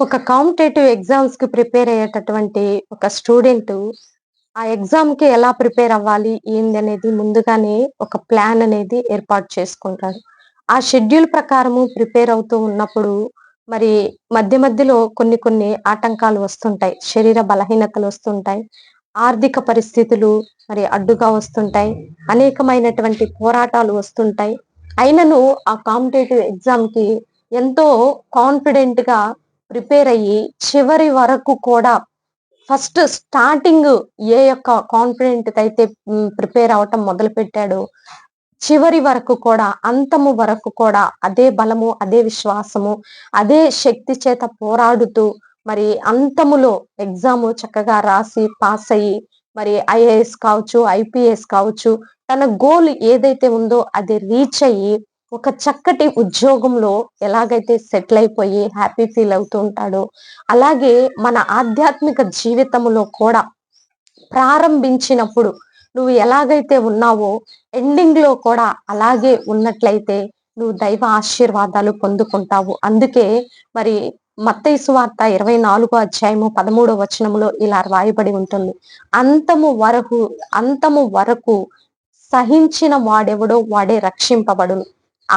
ఒక కాంపిటేటివ్ ఎగ్జామ్స్కి ప్రిపేర్ అయ్యేటటువంటి ఒక స్టూడెంట్ ఆ ఎగ్జామ్కి ఎలా ప్రిపేర్ అవ్వాలి ఏంది అనేది ముందుగానే ఒక ప్లాన్ అనేది ఏర్పాటు చేసుకుంటాడు ఆ షెడ్యూల్ ప్రకారము ప్రిపేర్ అవుతూ ఉన్నప్పుడు మరి మధ్య మధ్యలో కొన్ని కొన్ని ఆటంకాలు వస్తుంటాయి. శరీర బలహీనతలు వస్తుంటాయి. ఆర్థిక పరిస్థితులు మరి అడ్డుగా వస్తుంటాయి. అనేకమైనటువంటి పోరాటాలు వస్తుంటాయి. అయినను ఆ కాంపిటేటివ్ ఎగ్జామ్కి ఎంతో కాన్ఫిడెంట్గా ప్రిపేర్ అయ్యి చివరి వరకు కూడా ఫస్ట్ స్టార్టింగ్ ఏ యొక్క కాన్ఫిడెంట్ అయితే ప్రిపేర్ అవటం మొదలు పెట్టాడో చివరి వరకు కూడా అంతము వరకు కూడా అదే బలము అదే విశ్వాసము అదే శక్తి చేత పోరాడుతూ మరి అంతములో ఎగ్జామ్ చక్కగా రాసి పాస్ అయ్యి మరి ఐఏఎస్ కావచ్చు ఐపీఎస్ కావచ్చు తన గోల్ ఏదైతే ఉందో అది రీచ్ అయ్యి ఒక చక్కటి ఉద్యోగంలో ఎలాగైతే సెటిల్ అయిపోయి హ్యాపీ ఫీల్ అవుతూ ఉంటాడో అలాగే మన ఆధ్యాత్మిక జీవితంలో కూడా ప్రారంభించినప్పుడు నువ్వు ఎలాగైతే ఉన్నావో ఎండింగ్లో కూడా అలాగే ఉన్నట్లయితే నువ్వు దైవ ఆశీర్వాదాలు పొందుకుంటావు. అందుకే మరి మత్తైసు వార్త ఇరవై నాలుగో అధ్యాయము పదమూడో వచనములో ఇలా రాయబడి ఉంటుంది. అంతము వరకు అంతము వరకు సహించిన వాడెవడో వాడే రక్షింపబడును.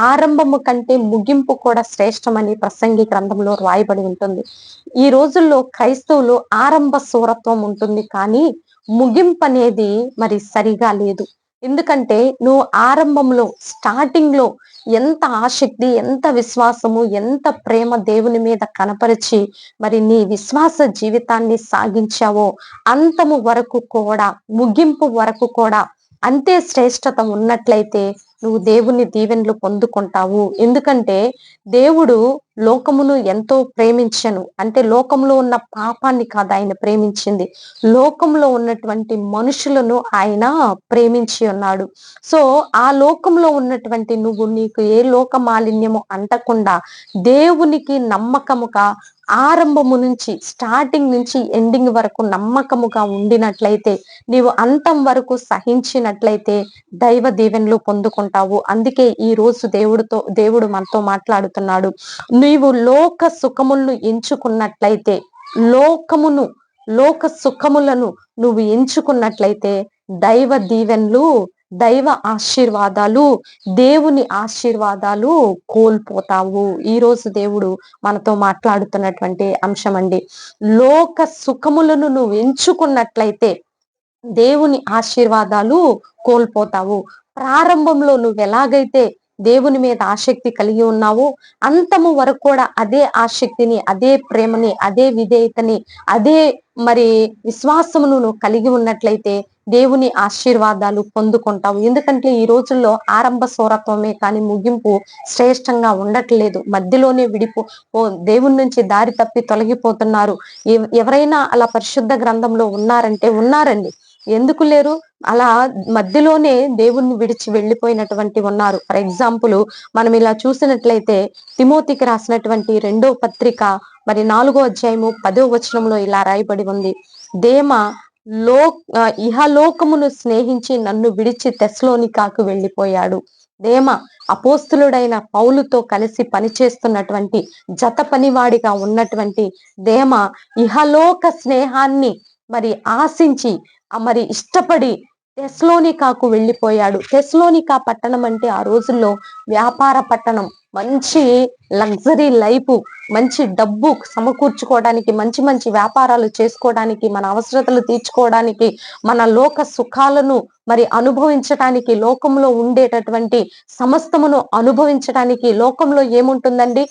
ఆరంభము కంటే ముగింపు కూడా శ్రేష్టమని ప్రసంగి గ్రంథంలో రాయబడి ఉంటుంది. ఈ రోజుల్లో క్రైస్తవులు ఆరంభ సూరత్వం ఉంటుంది కానీ ముగింపు అనేది మరి సరిగా లేదు. ఎందుకంటే నువ్వు ఆరంభంలో స్టార్టింగ్లో ఎంత ఆసక్తి ఎంత విశ్వాసము ఎంత ప్రేమ దేవుని మీద కనపరిచి మరి నీ విశ్వాస జీవితాన్ని సాగించావో అంతము వరకు కూడా ముగింపు వరకు కూడా అంతే శ్రేష్టత ఉన్నట్లయితే నువ్వు దేవుని దీవెనలు పొందుకుంటావు. ఎందుకంటే దేవుడు లోకమును ఎంతో ప్రేమించను. అంటే లోకంలో ఉన్న పాపాన్ని కాదు ఆయన ప్రేమించింది. లోకంలో ఉన్నటువంటి మనుషులను ఆయన ప్రేమించి ఉన్నాడు. సో ఆ లోకంలో ఉన్నటువంటి నువ్వు నీకు ఏ లోక మాలిన్యము అంటకుండా దేవునికి నమ్మకముగా ఆరంభము నుంచి స్టార్టింగ్ నుంచి ఎండింగ్ వరకు నమ్మకముగా ఉండినట్లయితే నీవు అంతం వరకు సహించినట్లయితే దైవ దీవెనలు పొందుకుంటావు. అందుకే ఈ రోజు దేవుడితో దేవుడు మనతో మాట్లాడుతున్నాడు. నీవు లోక సుఖములను ఎంచుకున్నట్లయితే లోకమును లోక సుఖములను నువ్వు ఎంచుకున్నట్లయితే దైవ దీవెన్లు దైవ ఆశీర్వాదాలు దేవుని ఆశీర్వాదాలు కోల్పోతావు. ఈ రోజు దేవుడు మనతో మాట్లాడుతున్నటువంటి అంశం అండి లోక సుఖములను నువ్వు ఎంచుకున్నట్లయితే దేవుని ఆశీర్వాదాలు కోల్పోతావు. ప్రారంభంలో నువ్వు ఎలాగైతే దేవుని మీద ఆసక్తి కలిగి ఉన్నావు అంతము వరకు కూడా అదే ఆసక్తిని అదే ప్రేమని అదే విధేయతని అదే మరి విశ్వాసమును నువ్వు కలిగి ఉన్నట్లయితే దేవుని ఆశీర్వాదాలు పొందుకుంటావు. ఎందుకంటే ఈ రోజుల్లో ఆరంభ సౌరత్వమే కానీ ముగింపు శ్రేష్టంగా ఉండట్లేదు. మధ్యలోనే విడిపో దేవుని నుంచి దారి తప్పి తొలగిపోతున్నారు. ఎవరైనా అలా పరిశుద్ధ గ్రంథంలో ఉన్నారంటే ఉన్నారండి. ఎందుకు లేరు? అలా మధ్యలోనే దేవుణ్ణి విడిచి వెళ్ళిపోయినటువంటి ఉన్నారు. ఫర్ ఎగ్జాంపుల్ మనం ఇలా చూసినట్లయితే తిమోతికి రాసినటువంటి రెండో పత్రిక మరి నాలుగో అధ్యాయము పదో వచనంలో ఇలా రాయబడి ఉంది. దేమ లో ఇహలోకమును స్నేహించి నన్ను విడిచి తెస్లోనికాకు వెళ్ళిపోయాడు. దేమ అపోస్తులుడైన పౌలుతో కలిసి పనిచేస్తున్నటువంటి జత పనివాడిగా ఉన్నటువంటి దేమ ఇహలోక స్నేహాన్ని మరి ఆశించి మరి ఇష్టపడి టెస్లోనికాకు వెళ్ళిపోయాడు. టెస్లోనికా పట్టణం అంటే ఆ రోజుల్లో వ్యాపార పట్టణం. మంచి లగ్జరీ లైఫ్ మంచి డబ్బు సమకూర్చుకోవడానికి మంచి మంచి వ్యాపారాలు చేసుకోవడానికి మన అవసరతలు తీర్చుకోవడానికి మన లోక సుఖాలను మరి అనుభవించటానికి లోకంలో ఉండేటటువంటి సమస్తమును అనుభవించడానికి లోకంలో ఏముంటుందండి?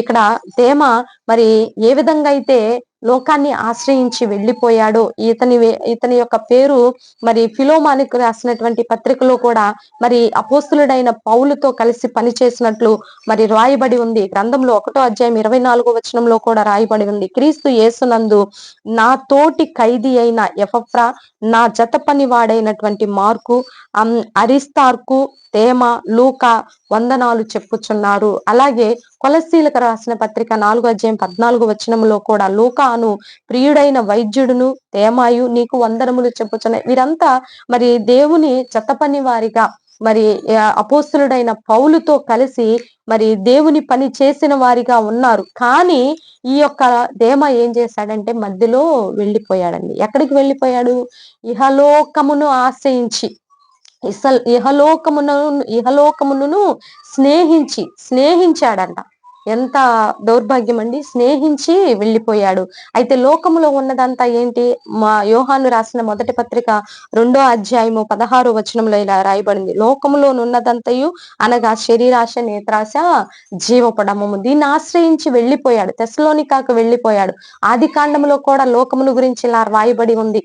ఇక్కడ తేమ మరి ఏ విధంగా అయితే లోకాన్ని ఆశ్రయించి వెళ్ళిపోయాడో. ఇతని ఇతని యొక్క పేరు మరి ఫిలోమానికి రాసినటువంటి పత్రికలో కూడా మరి అపోస్తులుడైన పౌలుతో కలిసి పనిచేసినట్లు మరి రాయబడి ఉంది. గ్రంథంలో ఒకటో అధ్యాయం ఇరవై నాలుగో వచనంలో కూడా రాయబడి ఉంది. క్రీస్తు యేసునందు నా తోటి ఖైదీ అయిన ఎఫ్రా నా జత పని వాడైనటువంటి మార్కు అరిస్తార్కు తేమ లూక వందనాలు చెప్పుచున్నారు. అలాగే కొలసీలకు రాసిన పత్రిక నాలుగు అధ్యాయం పద్నాలుగు వచనంలో కూడా లూకాను ప్రియుడైన వైద్యుడును తేమాయు నీకు వందనములు చెప్పుచున్నాయి వీరంతా మరి దేవుని చెత్తపని వారిగా మరి అపోస్తులుడైన పౌలుతో కలిసి మరి దేవుని పని చేసిన వారిగా ఉన్నారు. కానీ ఈ యొక్క దేమ ఏం చేశాడంటే మధ్యలో వెళ్ళిపోయాడండి. ఎక్కడికి వెళ్ళిపోయాడు? ఇహలోకమును ఆశ్రయించి. ఇహలోకమును ఇహలోకమును స్నేహించి స్నేహించాడంట. ఎంత దౌర్భాగ్యం అండి స్నేహించి వెళ్ళిపోయాడు. అయితే లోకములో ఉన్నదంతా ఏంటి? మా యోహాను రాసిన మొదటి పత్రిక రెండో అధ్యాయము పదహారు వచనంలో ఇలా రాయబడింది. లోకములో ఉన్నదంతయు అనగా శరీరాశ నేత్రాశ జీవపడమము. దీన్ని ఆశ్రయించి వెళ్ళిపోయాడు. తెసలోనికాకు వెళ్ళిపోయాడు. ఆది కూడా లోకముల గురించి ఇలా రాయబడి ఉంది.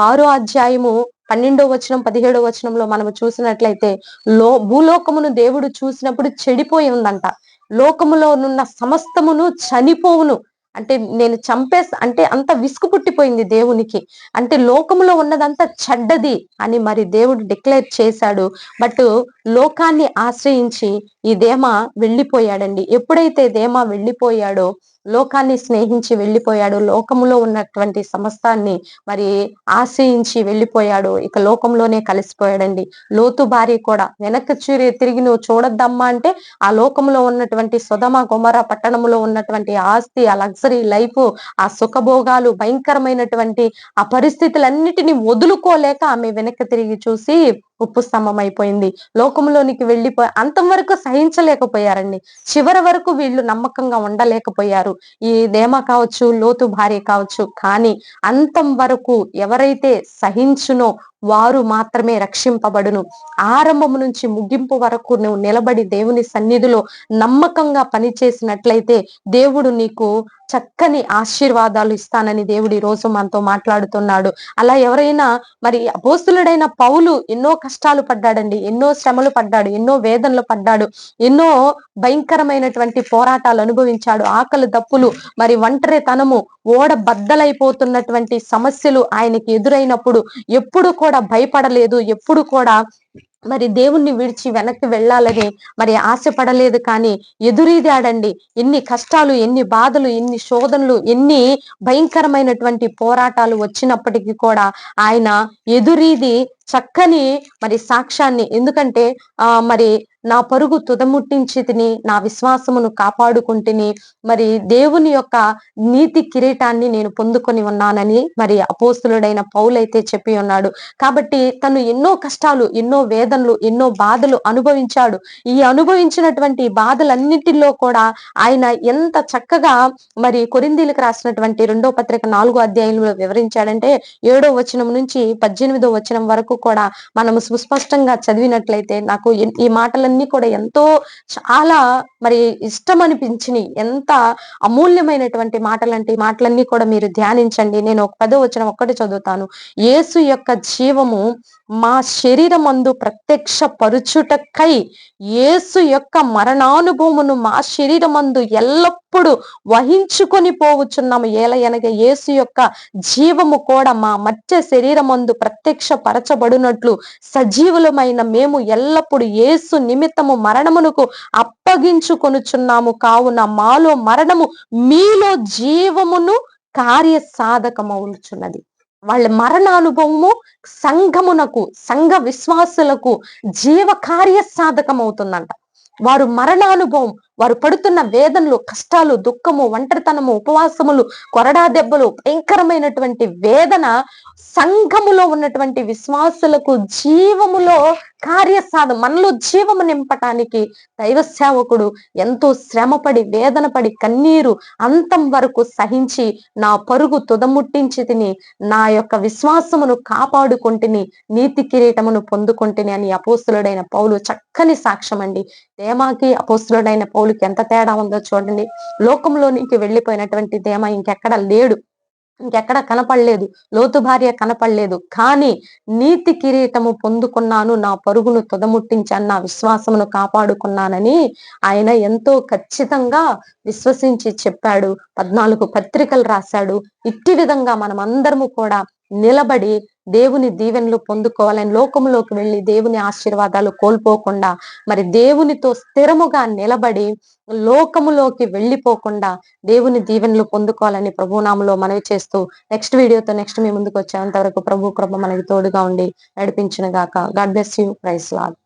ఆరో అధ్యాయము పన్నెండో వచనం పదిహేడో వచనంలో మనం చూసినట్లయితే లో భూలోకమును దేవుడు చూసినప్పుడు చెడిపోయి ఉందంట. లోకములో నున్న సమస్తమును చనిపోవును. అంటే నేను చంపేస్ అంటే అంత విసుగు పుట్టిపోయింది దేవునికి. అంటే లోకములో ఉన్నదంతా చెడ్డది అని మరి దేవుడు డిక్లేర్ చేశాడు. బట్ లోకాన్ని ఆశ్రయించి ఈ దేమ వెళ్ళిపోయాడండి. ఎప్పుడైతే దేమ వెళ్ళిపోయాడో లోకాన్ని స్నేహించి వెళ్ళిపోయాడు. లోకములో ఉన్నటువంటి సమస్తాన్ని మరి ఆశ్రయించి వెళ్ళిపోయాడు. ఇక లోకంలోనే కలిసిపోయాడండి. లోతు భార్య కూడా వెనక్కి చూరి తిరిగి నువ్వు చూడొద్దమ్మా అంటే ఆ లోకంలో ఉన్నటువంటి సుధమ గుమర పట్టణంలో ఉన్నటువంటి ఆస్తి ఆ లగ్జరీ లైఫ్ ఆ సుఖభోగాలు భయంకరమైనటువంటి ఆ పరిస్థితులన్నిటిని వదులుకోలేక ఆమె వెనక్కి తిరిగి చూసి ఉప్పు స్తంభం అయిపోయింది. లోకంలోనికి వెళ్ళిపోయి అంతం వరకు సహించలేకపోయారండి. చివరి వరకు వీళ్ళు నమ్మకంగా ఉండలేకపోయారు. ఈ దేమ కావచ్చు లోతు భార్య కావచ్చు కానీ అంతం వరకు ఎవరైతే సహించునో వారు మాత్రమే రక్షింపబడును. ఆరంభం నుంచి ముగింపు వరకు నువ్వు నిలబడి దేవుని సన్నిధిలో నమ్మకంగా పనిచేసినట్లయితే దేవుడు నీకు చక్కని ఆశీర్వాదాలు ఇస్తానని దేవుడు ఈ రోజు మనతో మాట్లాడుతున్నాడు. అలా ఎవరైనా మరి అపోస్తులుడైన పౌలు ఎన్నో కష్టాలు పడ్డాడండి ఎన్నో శ్రమలు పడ్డాడు ఎన్నో వేదనలు పడ్డాడు ఎన్నో భయంకరమైనటువంటి పోరాటాలు అనుభవించాడు. ఆకలి దప్పులు మరి ఒంటరితనము ఓడ బద్దలైపోతున్నటువంటి సమస్యలు ఆయనకి ఎదురైనప్పుడు ఎప్పుడు కూడా భయపడలేదు ఎప్పుడు కూడా మరి దేవుణ్ణి విడిచి వెనక్కి వెళ్ళాలని మరి ఆశపడలేదు. కానీ ఎదురీదాడండి ఎన్ని కష్టాలు ఎన్ని బాధలు ఎన్ని శోధనలు ఎన్ని భయంకరమైనటువంటి పోరాటాలు వచ్చినప్పటికీ కూడా ఆయన ఎదురీది చక్కని మరి సాక్ష్యాన్ని. ఎందుకంటే ఆ మరి నా పరుగు తుదముట్టించి తిని నా విశ్వాసమును కాపాడుకుంటుని మరి దేవుని యొక్క నీతి కిరీటాన్ని నేను పొందుకొని ఉన్నానని మరి అపోస్తులుడైన పౌలైతే చెప్పి ఉన్నాడు. కాబట్టి తను ఎన్నో కష్టాలు ఎన్నో వేదనలు ఎన్నో బాధలు అనుభవించాడు. ఈ అనుభవించినటువంటి బాధలన్నిటిలో కూడా ఆయన ఎంత చక్కగా మరి కొరిందీలకు రాసినటువంటి రెండో పత్రిక నాలుగో అధ్యాయంలో వివరించాడంటే ఏడో వచనం నుంచి పద్దెనిమిదో వచనం వరకు కూడా మనము సుస్పష్టంగా చదివినట్లయితే నాకు ఈ మాటలను మాటలన్నీ కూడా ఎంతో చాలా మరి ఇష్టం అనిపించినాయి ఎంత అమూల్యమైనటువంటి మాటలంటే మాటలన్నీ కూడా మీరు ధ్యానించండి. నేను ఒక పదో వచ్చిన ఒక్కటి చదువుతాను. యేసు యొక్క జీవము మా శరీరమందు ప్రత్యక్ష పరుచుటకై యేసు యొక్క మరణానుభవమును మా శరీరమందు ఎల్లప్పుడూ వహించుకొని పోవచ్చున్నాము ఏల ఎనగ యేసు యొక్క జీవము కూడా మా మధ్య శరీరమందు ప్రత్యక్ష పరచబడినట్లు సజీవులమైన మేము ఎల్లప్పుడు యేసు నిమిత్తము మరణమునకు అప్పగించుకొనుచున్నాము. కావున మాలో మరణము మీలో జీవమును కార్య సాధకమవుచున్నది వాళ్ళ మరణానుభవము సంఘమునకు సంఘ విశ్వాసులకు జీవ కార్య సాధకమవుతుందంట వారు మరణానుభవం వారు పడుతున్న వేదనలు కష్టాలు దుఃఖము ఒంటరితనము ఉపవాసములు కొరడా దెబ్బలు భయంకరమైనటువంటి వేదన సంఘములో ఉన్నటువంటి విశ్వాసులకు జీవములో కార్యసాధ మనలో జీవము నింపటానికి దైవ సేవకుడు ఎంతో శ్రమపడి వేదన పడి కన్నీరు అంతం వరకు సహించి నా పరుగు తుదముట్టించి తిని నా యొక్క విశ్వాసమును కాపాడుకుంటుని నీతి కిరీటమును పొందుకుంటుని అని అపోస్తులుడైన పౌలు చక్కని సాక్ష్యం అండి దేమాకి అపోస్తులుడైన పౌలుకి ఎంత తేడా ఉందో చూడండి. లోకంలోనికి వెళ్ళిపోయినటువంటి దేమ ఇంకెక్కడ లేడు. ఇంకెక్కడ కనపడలేదు. లోతు భార్య కనపడలేదు. కానీ నీతి కిరీటము పొందుకున్నాను. నా పరుగును తుదముట్టించాను నా విశ్వాసమును కాపాడుకున్నానని ఆయన ఎంతో ఖచ్చితంగా విశ్వసించి చెప్పాడు. పద్నాలుగు పత్రికలు రాశాడు. ఇట్టి విధంగా మనం అందరము కూడా నిలబడి దేవుని దీవెనలు పొందుకోవాలని లోకంలోకి వెళ్ళి దేవుని ఆశీర్వాదాలు కోల్పోకుండా మరి దేవునితో స్థిరముగా నిలబడి లోకములోకి వెళ్ళిపోకుండా దేవుని దీవెనలు పొందుకోవాలని ప్రభునామలో మనవి చేస్తూ నెక్స్ట్ వీడియోతో నెక్స్ట్ మీ ముందుకు వచ్చేంత వరకు ప్రభు కృప మనకి తోడుగా ఉండి నడిపించిన గాక God bless you praise Lord